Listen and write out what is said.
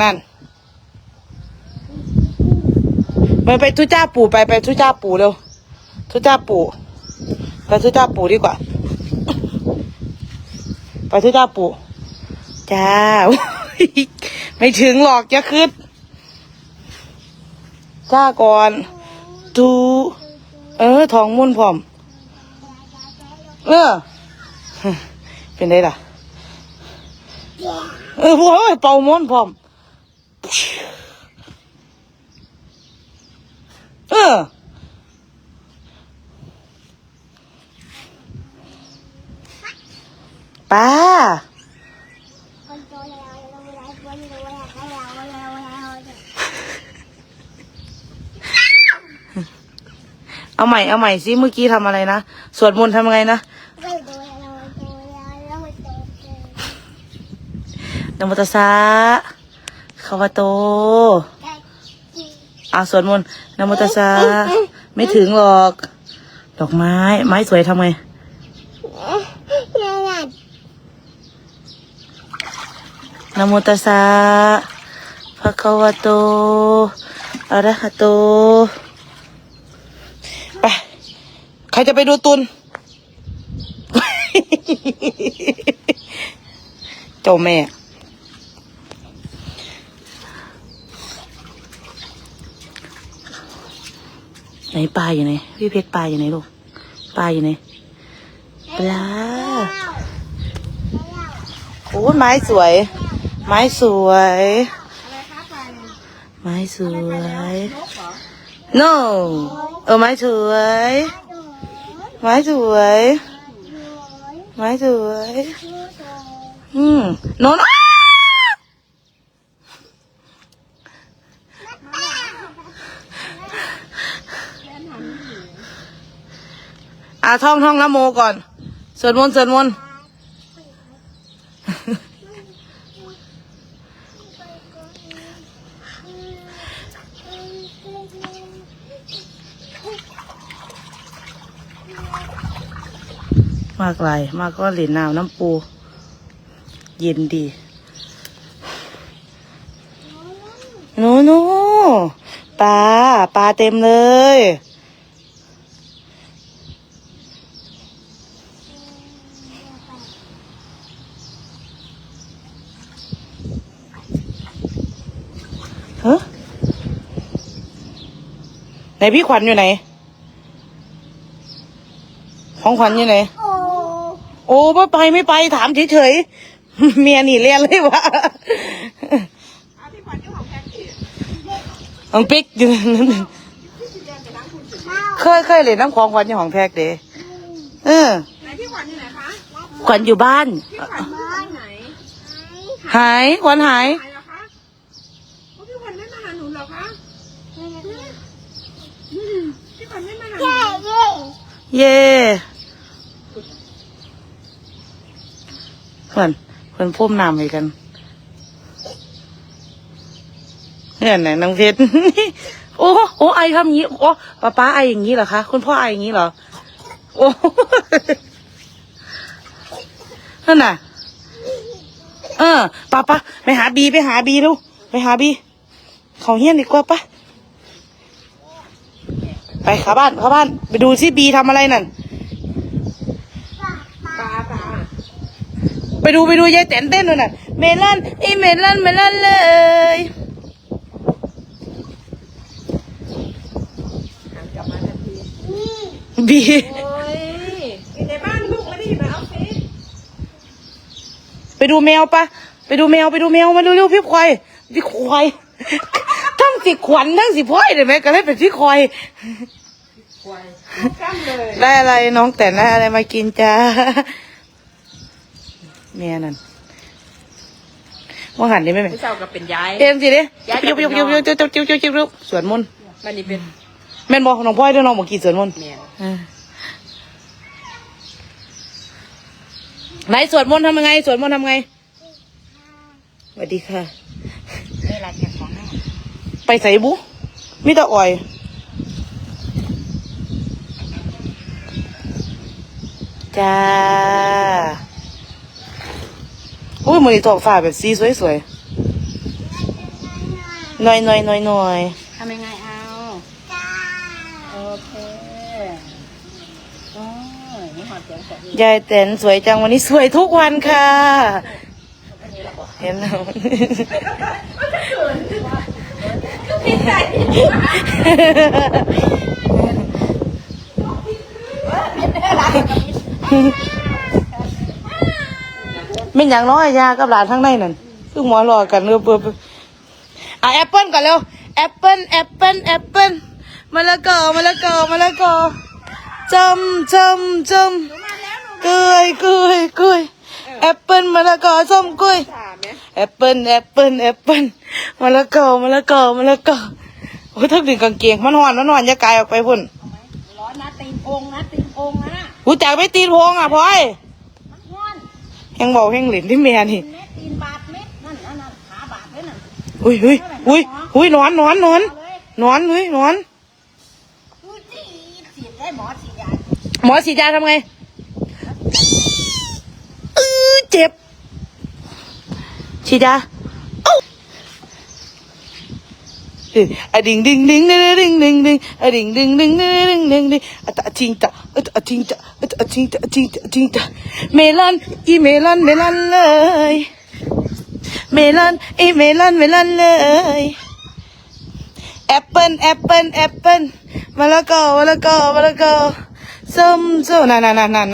นั่นไปไปทุจ้าปู่ไปไปทุจ้าปู่เร็วทุจ้าปู่ไปทุจ้าปู่ดีกว่า ไปทุจ้าปู่จ้าไม่ถึงหรอกจะขึ้นจ้าก่อนดูเออทองมุ่นพร้อมเออเป็นไงล่ะ เออโว้ยเป่าม้วนพร้อม เออ ป้า เอาใหม่ เอาใหม่สิเมื่อกี้ทำอะไรนะ สวดมนต์ทำไงนะนมตัสสะขาวโต อะสวดมนต์นโมตัสสะไม่ถึงหรอก ดอกไม้ ไม้สวยทำไงนโมตัสสะภะคะวะโตอะระหะโต ไป ใครจะไปดูตุนเจ้าแม่ ไหนปลาอยู่ไหนพี่เพชรปลาอยู่ไหนลูกปลาอยู่ไหนปลาโอ้ไม้สวย ไม้สวยไม้สวย no เออไม้สวย ไม้สวย ไม้สวย อืมโนน อะท่องท่องนโมก่อนสวดมนต์สวดมนต์มากไรมากก็เหรียญน้ำน้ำปู เย็นดีหนูหนูปลาปลาเต็มเลย ไหนพี่ขวัญอยู่ไหน ของขวัญอยู่ไหน โอ้ไม่ไปไม่ไปถามเฉยๆ เมียหนีเรียนเลยวะน้องปิ๊กอยู่นั่นเคยเคยเลยน้ำของขวัญอยู่ของแพกเด้เออไหนพี่ขวัญอยู่ไหนคะขวัญอยู่บ้านพี่ขวัญอยู่บ้านไหนหายขวัญหายหายเหรอคะโอ้พี่ขวัญไม่มาหาหนูเหรอคะ เย่เพื่อนเพื่อนพุ่มน้ำให้กันเนี่ยไหนน้องเพชรโอ้โอ้ไอทำอย่างนี้โอ้ป้าป้าไออย่างนี้เหรอคะคุณพ่อไออย่างนี้เหรอโอ้นั่นน่ะ เออป้าป้าไปหาบีไปหาบีลูกไปหาบี เขาเฮี้ยนดีกว่าปะ ไปเข้าบ้านเข้าบ้าน ไปดูที่บีทำอะไรนั่น ปลาปลาไปดูไปดูยายแตนเต้นด้วยน่ะ เมลอนไอเมลอนเมลอนเลย หันกลับมาทันทีบี โอ้ยอยู่ในบ้านลูกไม่ได้อยู่ในออฟฟิศไปดูแมวปะไปดูแมวไปดูแมวมาเร็วๆพี่ควายพี่ควายทั้ง สิขวัญทั้งสิพ้อยเลยไหมก็เลยเป็นพี่ควายควายกล้ามเลยได้อะไรน้องแต่ได้อะไรมากินจ้าเมียนั่นว่าหันนี่ไหมแม่ผู้เจ้าก็เป็นย้ายเอ็มสิเด้ย้ายยุบยุบยุบยุบยุบยุบยุบยุบยุบยุบสวนมนต์วันนี้เป็นแม่นบอกน้องพ่อยด้วยน้องบอกกี่สวนมนต์แมวอ่าไหนสวดมนต์ทำยังไงสวดมนต์ทำไงสวัสดีค่ะเวลาแกะของให้ ไปใส่บุมิตรอ่อย จ้า อุ้ยมือนี้ท้องฟ้าแบบสีสวยหน่อยหน่อยหน่อยหน่อยทำยังไงเอา โอเคโอ้ยนี่หอดเสียงเสียงยายแตนสวยจังวันนี้สวยทุกวันค่ะ เห็นแล้ว ไม่อย่างน้อยยากับหลานทั้งในนั่นคือหมอรอกันเรือเบื่ออะแอปเปิลก่อนเร็วแอปเปิลแอปเปิลแอปเปิลมะละกอมะละกอมะละกอจำจำจำเกล้วยกล้วยกย แอปเปิลมะละกอส้มกล้วยถามไหมแอปเปิลแอปเปิลแอปเปิลมะละกอมะละกอมะละกอโอ้ยทักดึงกางเกงมันหอนมันหอนอย่ากายออกไปพุ่นร้อนนะตีนองนะตีนองนะกูจากไม่ตีนโพงอะพลอยมันห้อนแหงบอกแหงหลินที่เมียนี่เม็ดตีนบาดเม็ดนั่นนั่นนั่นขาบาดเลยนั่นอุ้ยอุ้ยอุ้ยอุ้ยนอนนอนนอนเอาเลยนอนเฮ้ยนอน ดูสิฉีดได้หมอฉีดยาหมอฉีดยาทำไง เจ็บฉีดาเอ้าเอ้ยอะดิงดิงดิงดิงดิงดิงดิงอะดิงดิงดิงดิงดิงดิงดิงอะตะทิงตะอะตะทิงตะอะตะทิงตะอะทิงตะอะทิงตะเมลอนอีเมลอนเมลอนเลยเมลอนอีเมลอนเมลอนเลยแอปเปิลแอปเปิลแอปเปิลมะละกอมะละกอมะละกอส้มส้มนั่นนั่นนั่น